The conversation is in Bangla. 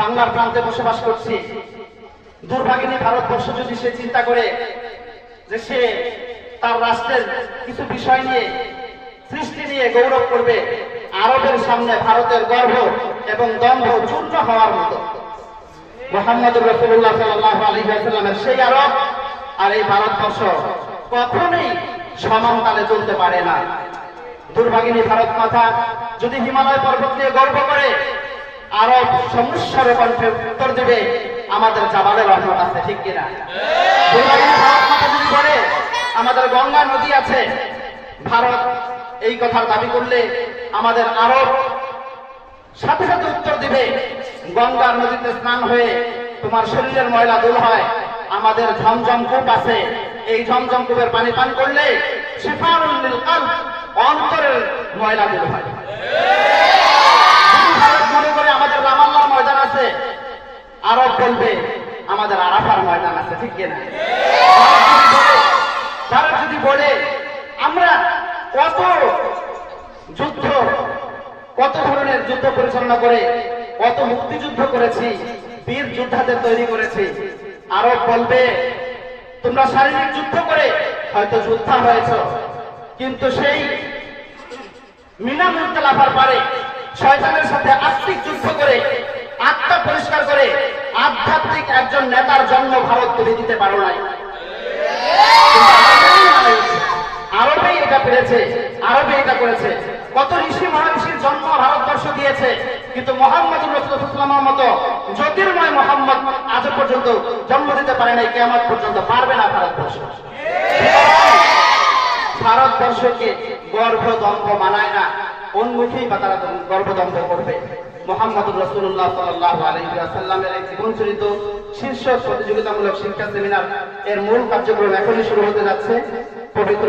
বাংলার প্রান্তে বসবাস করছি। দুর্ভাগিনী ভারতবর্ষ যদি সে চিন্তা করে যে সে তার রাষ্ট্রের কিছু বিষয় নিয়ে সৃষ্টি নিয়ে গৌরব করবে, আরবের সামনে ভারতের গর্ব এবং দম্ভ চূর্ণ হওয়ার মতো। মোহাম্মদ রসুল্লাহ সাল্লাহ আলী সাল্লামের সেই আরব আর এই ভারতবর্ষ কখনোই সমান তালে চলতে পারে না। দুর্ভাগিনী ভারত মাতা যদি হিমালয় পর্বত নিয়ে গর্ব করে আরব সমস্যার কণ্ঠে উত্তর দেবে আমাদের জাবালের রহমত আছে, ঠিক কিনা? আমাদের গঙ্গা নদী আছে, ভারত এই কথার দাবি করলে আমাদের আরব সাথে সাথে উত্তর দিবে গঙ্গা নদীতে স্নান হয়ে তোমার শরীরের ময়লা দূর হয়, আমাদের ঝমঝম কূপ আছে, এই ঝমঝম কূপের পানি পান করলে অন্তরের ময়লা দূর হয় যদি ভারত মনে করে আমাদের রামাল্লার ময়দান আছে আরব বলবে, আমাদের আরাফার ময়দান আছে, ঠিক কিনা? ভারত যদি বলে, আমরা কত যুদ্ধ, কত ধরনের যুদ্ধ পরিচালনা করে, কত মুক্তিযুদ্ধ করেছি, বীর যোদ্ধাদের তৈরি করেছি, আরব বলবে, তোমরা শারীরিক যুদ্ধ করে হয়তো যোদ্ধা হয়েছ, কিন্তু সেই মিনা মুক্তলাফার পারে শয়তানের সাথে আত্মিক যুদ্ধ করে, আত্মা পরিষ্কার করে আধ্যাত্মিক একজন নেতার জন্ম ভারত তুলে দিতে পারো নাই। আরবে এটা পেরেছে, আরবে এটা করেছে। কত ঋষি মহাঋষির জন্ম ভারতবর্ষ দিয়েছে, কিন্তু মোহাম্মদ রসুলামের মতো জ্যোতির্ময় মোহাম্মদ আজ পর্যন্ত জন্ম দিতে পারে নাই কেমন পর্যন্ত পারবে না ভারতবর্ষ। ভারতবর্ষকে গর্ভদম্ভ মানায় না উন্মুখী বা তারা গর্ভদম্ভ করবে। মোহাম্মদ রসুল্লাহ এক জীবন চরিত শীর্ষ প্রতিযোগিতামূলক শিক্ষা সেমিনার এর মূল কার্যক্রম এখনই শুরু হতে যাচ্ছে। পবিত্র